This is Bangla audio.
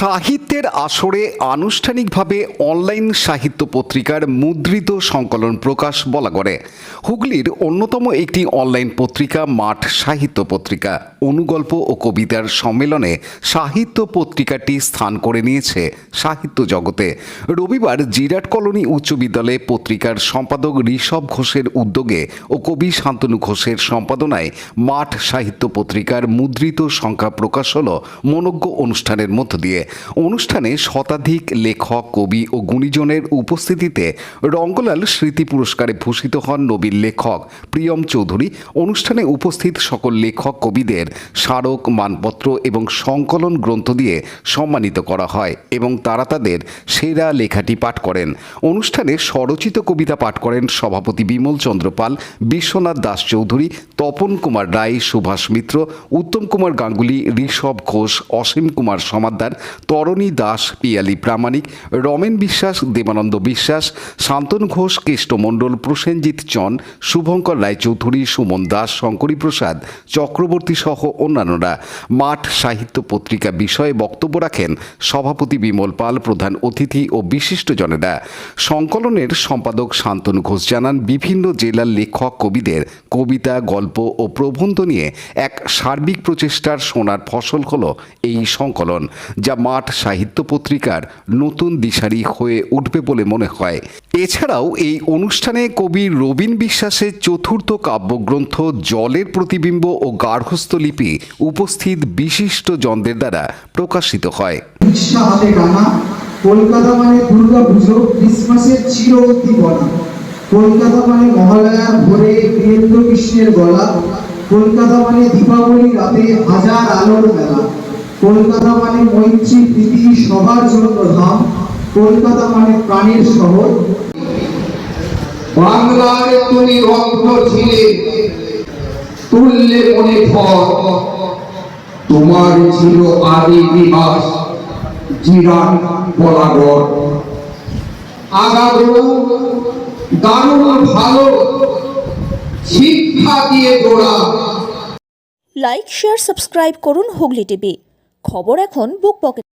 সাহিত্যের আসরে আনুষ্ঠানিকভাবে অনলাইন সাহিত্য পত্রিকার মুদ্রিত সংকলন প্রকাশ বলা করে হুগলির অন্যতম একটি অনলাইন পত্রিকা মাঠ সাহিত্য পত্রিকা। অনুগল্প ও কবিতার সম্মেলনে সাহিত্য পত্রিকাটি স্থান করে নিয়েছে সাহিত্য জগতে। রবিবার জিরাট কলোনি উচ্চ বিদ্যালয়ে পত্রিকার সম্পাদক ঋষভ ঘোষের উদ্যোগে ও কবি শান্তনু ঘোষের সম্পাদনায় মাঠ সাহিত্য পত্রিকার মুদ্রিত সংখ্যা প্রকাশ হল মনজ্ঞ অনুষ্ঠানের মধ্য দিয়ে। অনুষ্ঠানে শতাধিক লেখক, কবি ও গুণীজনের উপস্থিতিতে রঙ্গলাল স্মৃতি পুরস্কারে ভূষিত হন নবীন লেখক প্রিয়ম চৌধুরী। অনুষ্ঠানে উপস্থিত সকল লেখক, কবিদের স্মারক, মানপত্র এবং সংকলন গ্রন্থ দিয়ে সম্মানিত করা হয় এবং তারা তাদের সেরা লেখাটি পাঠ করেন। অনুষ্ঠানে স্বরচিত কবিতা পাঠ করেন সভাপতি বিমল চন্দ্র পাল, বিশ্বনাথ দাস চৌধুরী, তপন কুমার রায়, সুভাষ মিত্র, উত্তম কুমার গাঙ্গুলি, ঋষভ ঘোষ, অসীম কুমার সমাদ্দার তরণী দাস, পিয়ালি প্রামাণিক, রমেন বিশ্বাস, দেবানন্দ বিশ্বাস, শান্তন ঘোষ, কেষ্ট মণ্ডল, প্রসেনজিৎ চন শুভঙ্কর রায়চৌধুরী, সুমন দাস, শঙ্করী প্রসাদ, চক্রবর্তী সহ অন্যান্যরা। মাঠ সাহিত্য পত্রিকা বিষয়ে বক্তব্য রাখেন সভাপতি বিমল পাল, প্রধান অতিথি ও বিশিষ্টজনেরা। সংকলনের সম্পাদক শান্তনু ঘোষ জানান, বিভিন্ন জেলার লেখক কবিদের কবিতা, গল্প ও প্রবন্ধ নিয়ে এক সার্বিক প্রচেষ্টার সোনার ফসল হল এই সংকলন, যা মাঠ সাহিত্য পত্রিকার নতুন দিশারি হয়ে উঠবে বলে মনে হয়। এছাড়াও এই অনুষ্ঠানে কবি রবীন বিশ্বাসের চতুর্থ কাব্যগ্রন্থ জলের প্রতিবিম্ব ও গার্হস্থ লিপি উপস্থিত বিশিষ্ট জনদের দ্বারা প্রকাশিত হয়। কলকাতা মানে দুর্গা পুজো ক্রিসমাসের চির উদ্দীপনা। কলকাতা মানে মহালয়ার ভোরে বীরেন্দ্র কৃষ্ণের গলা। কলকাতা মানে দীপাবলি রাতে হাজার আলোর মেলা। কলকাতা মানে মৈত্রী প্রীতি সবার জন্য ধাম কলকাতা মানে প্রাণের শহর। বাংলার তুমি রক্ত ছিলে তুললে মনে ফল। তোমার ছিল আদি নিবাস জিরান বলাগড় আগাগো দারুণ ভালো শিক্ষা দিয়ে গোড়া লাইক শেয়ার সাবস্ক্রাইব করুন হুগলি টিভি। খবর এখন বুক পকেট